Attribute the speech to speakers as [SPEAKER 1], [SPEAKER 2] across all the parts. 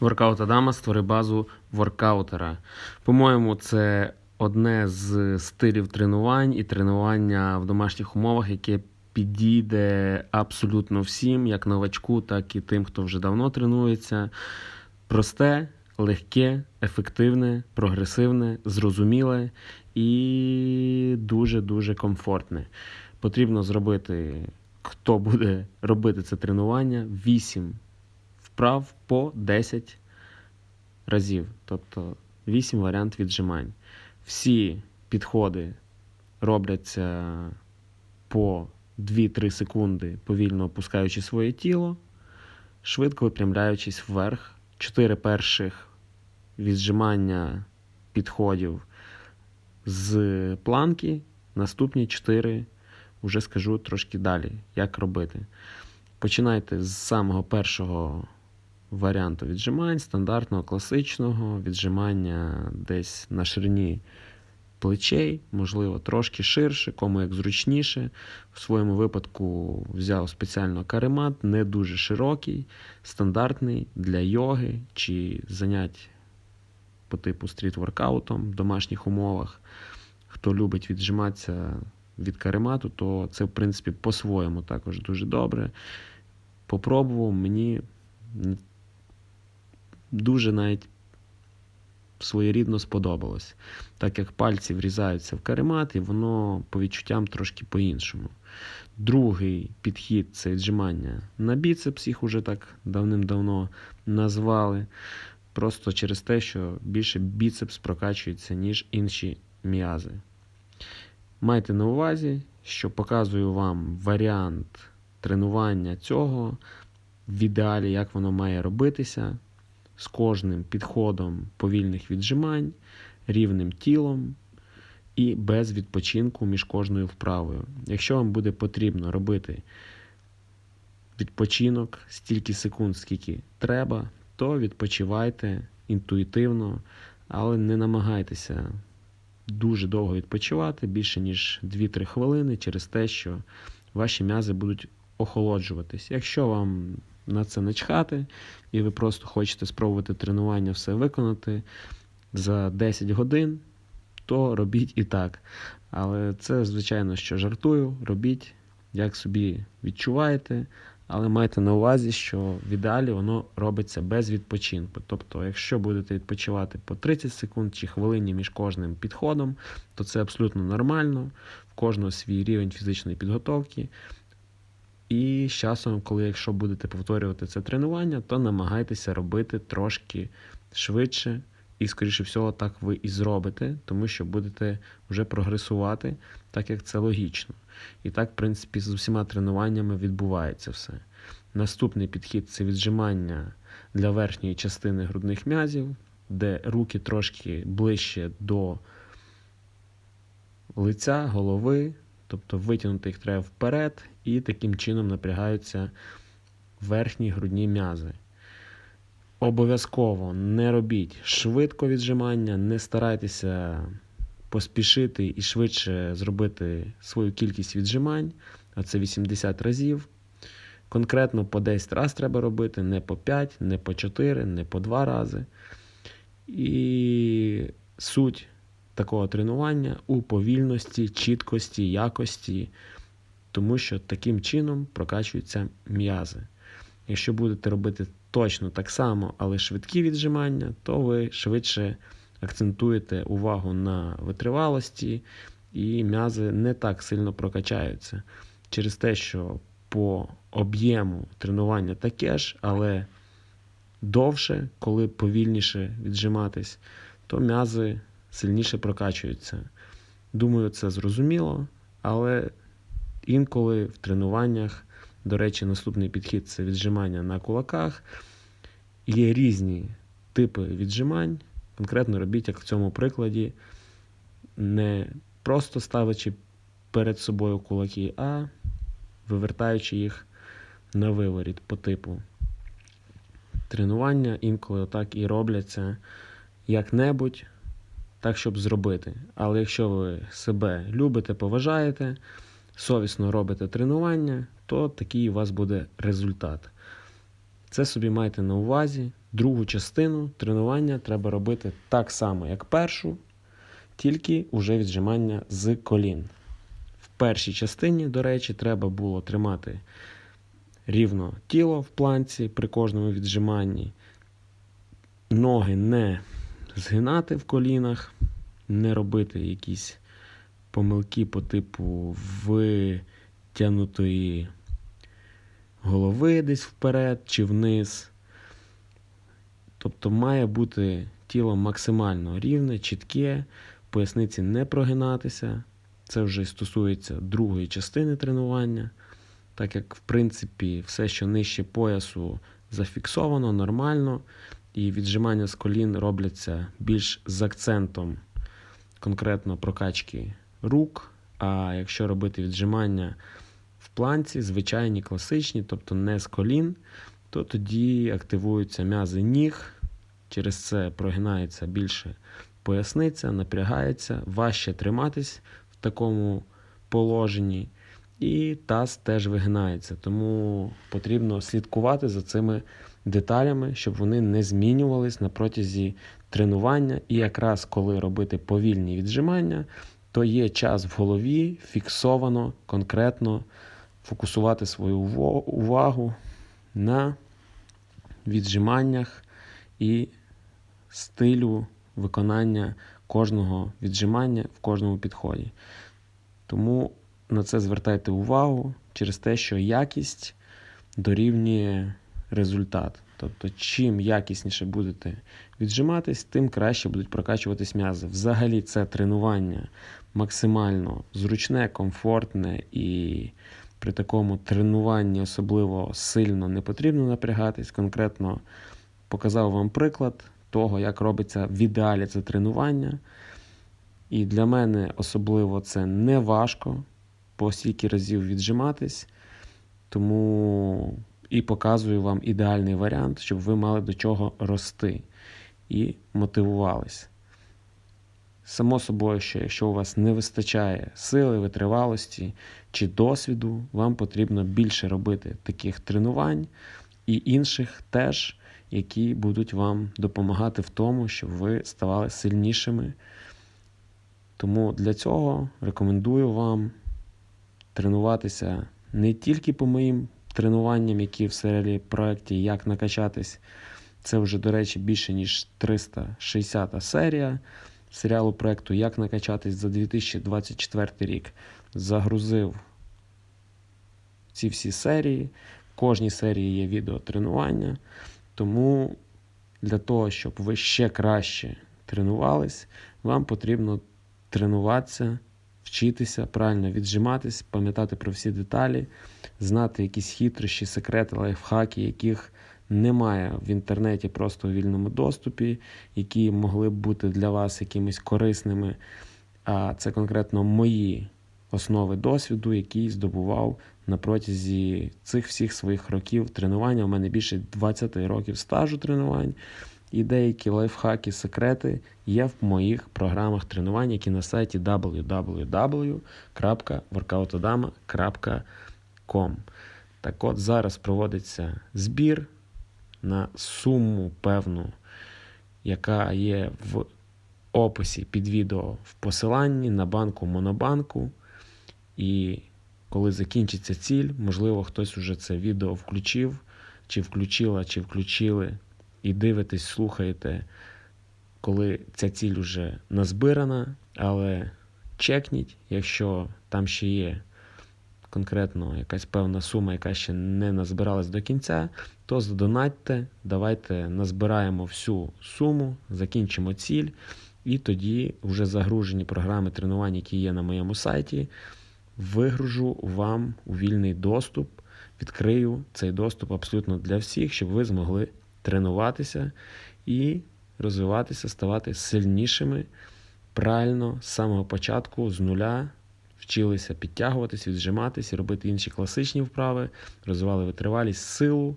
[SPEAKER 1] Воркаут Адама створи базу воркаутера. По-моєму, це одне з стилів тренувань і тренування в домашніх умовах, яке підійде абсолютно всім, як новачку, так і тим, хто вже давно тренується. Просте, легке, ефективне, прогресивне, зрозуміле і дуже-дуже комфортне. Потрібно зробити, хто буде робити це тренування, 8 вправ по 10 разів, тобто 8 варіантів віджимань. Всі підходи робляться по 2-3 секунди, повільно опускаючи своє тіло, швидко випрямляючись вверх. Чотири перших віджимання підходів з планки, наступні 4 вже скажу трошки далі, як робити. Починайте з самого першого варіанту віджимань, стандартного, класичного, віджимання десь на ширині плечей, можливо, трошки ширше, кому як зручніше. В своєму випадку взяв спеціально каремат, не дуже широкий, стандартний для йоги чи занять по типу стріт-воркаутом в домашніх умовах. Хто любить віджиматися від каремату, то це, в принципі, по-своєму також дуже добре. Попробував, мені дуже навіть своєрідно сподобалось, так як пальці врізаються в каремат, і воно по відчуттям трошки по-іншому. Другий підхід це віджимання на біцепс, їх уже так давним-давно назвали. Просто через те, що більше біцепс прокачується, ніж інші м'язи. Майте на увазі, що показую вам варіант тренування цього в ідеалі, як воно має робитися з кожним підходом повільних віджимань, рівним тілом і без відпочинку між кожною вправою. Якщо вам буде потрібно робити відпочинок стільки секунд, скільки треба, то відпочивайте інтуїтивно, але не намагайтеся дуже довго відпочивати, більше ніж 2-3 хвилини, через те, що ваші м'язи будуть охолоджуватись. Якщо вам на це не чхати, і ви просто хочете спробувати тренування все виконати за 10 годин, то робіть і так. Але це, звичайно, що жартую, робіть, як собі відчуваєте. Але майте на увазі, що в ідеалі воно робиться без відпочинку. Тобто, якщо будете відпочивати по 30 секунд чи хвилині між кожним підходом, то це абсолютно нормально, в кожного свій рівень фізичної підготовки. І з часом, коли якщо будете повторювати це тренування, то намагайтеся робити трошки швидше, і, скоріше всього, так ви і зробите, тому що будете вже прогресувати, так як це логічно. І так, в принципі, з усіма тренуваннями відбувається все. Наступний підхід це віджимання для верхньої частини грудних м'язів, де руки трошки ближче до лиця, голови, тобто витягнути їх треба вперед, і таким чином напрягаються верхні грудні м'язи. Обов'язково не робіть швидко віджимання, не старайтеся поспішити і швидше зробити свою кількість віджимань, а це 80 разів. Конкретно по 10 разів треба робити, не по 5, не по 4, не по 2 рази. І суть такого тренування у повільності, чіткості, якості, тому що таким чином прокачуються м'язи. Якщо будете робити точно так само, але швидкі віджимання, то ви швидше акцентуєте увагу на витривалості, і м'язи не так сильно прокачаються. Через те, що по об'єму тренування таке ж, але довше, коли повільніше віджиматись, то м'язи сильніше прокачуються. Думаю, це зрозуміло, але інколи в тренуваннях, до речі, наступний підхід це віджимання на кулаках. Є різні типи віджимань. Конкретно робіть, як в цьому прикладі, не просто ставячи перед собою кулаки, а вивертаючи їх на виворіт по типу. Тренування інколи так і робляться як-небудь, так, щоб зробити. Але якщо ви себе любите, поважаєте, совісно робите тренування, то такий у вас буде результат. Це собі майте на увазі. другу частину тренування треба робити так само, як першу, тільки уже віджимання з колін. В першій частині, до речі, треба було тримати рівно тіло в планці при кожному віджиманні, ноги не згинати в колінах, не робити якісь помилки по типу витягнутої голови десь вперед чи вниз. Тобто має бути тіло максимально рівне, чітке, поясниці не прогинатися. Це вже стосується другої частини тренування, так як, в принципі, все, що нижче поясу, зафіксовано нормально, і віджимання з колін робляться більш з акцентом конкретно прокачки рук. А якщо робити віджимання в планці, звичайні класичні, тобто не з колін, то тоді активуються м'язи ніг, через це прогинається більше поясниця, напрягається, важче триматись в такому положенні, і таз теж вигинається. Тому потрібно слідкувати за цими деталями, щоб вони не змінювались на протязі тренування. І якраз коли робити повільні віджимання, то є час в голові фіксовано, конкретно фокусувати свою увагу на віджиманнях і стилю виконання кожного віджимання в кожному підході. Тому на це звертайте увагу через те, що якість дорівнює результат. Тобто, чим якісніше будете віджиматись, тим краще будуть прокачуватись м'язи. Взагалі, це тренування максимально зручне, комфортне і при такому тренуванні особливо сильно не потрібно напрягатись. Конкретно показав вам приклад того, як робиться в ідеалі це тренування. І для мене особливо це не важко по стільки разів віджиматись. Тому і показую вам ідеальний варіант, щоб ви мали до чого рости і мотивувались. Само собою, що якщо у вас не вистачає сили, витривалості чи досвіду, вам потрібно більше робити таких тренувань і інших теж, які будуть вам допомагати в тому, щоб ви ставали сильнішими. Тому для цього рекомендую вам тренуватися не тільки по моїм тренуванням, які в серії проєкті Як накачатись. Це вже, до речі, більше ніж 360 серія серіалу проєкту Як накачатись за 2024 рік. Загрузив ці всі серії. В кожній серії є відео тренування. Тому для того, щоб ви ще краще тренувались, вам потрібно тренуватися, вчитися, правильно віджиматись, пам'ятати про всі деталі, знати якісь хитрощі, секрети, лайфхаки, яких немає в інтернеті просто у вільному доступі, які могли б бути для вас якимись корисними. А це конкретно мої основи досвіду, які здобував на протязі цих всіх своїх років тренування. У мене більше 20 років стажу тренувань. І деякі лайфхаки, секрети є в моїх програмах тренувань, які на сайті www.workoutodama.com. Так от зараз проводиться збір на суму певну, яка є в описі під відео в посиланні на банку Монобанку. І коли закінчиться ціль, можливо, хтось уже це відео включив, чи включила, чи включили, і дивитесь, слухаєте, коли ця ціль вже назбирана, але чекніть, якщо там ще є конкретно якась певна сума, яка ще не назбиралась до кінця, то задонатьте, давайте назбираємо всю суму, закінчимо ціль, і тоді вже загружені програми тренувань, які є на моєму сайті, вигружу вам у вільний доступ, відкрию цей доступ абсолютно для всіх, щоб ви змогли тренуватися і розвиватися, ставати сильнішими правильно з самого початку, з нуля вчилися підтягуватись, віджиматись, робити інші класичні вправи, розвивали витривалість, силу,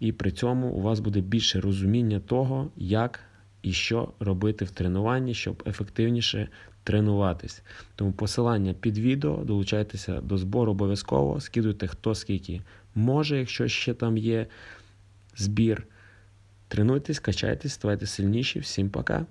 [SPEAKER 1] і при цьому у вас буде більше розуміння того, як і що робити в тренуванні, щоб ефективніше тренуватись. Тому посилання під відео, долучайтеся до збору обов'язково, скидуйте хто скільки може, якщо ще там є збір. Тренуйтесь, качайтесь, ставайте сильніші. Всім пока!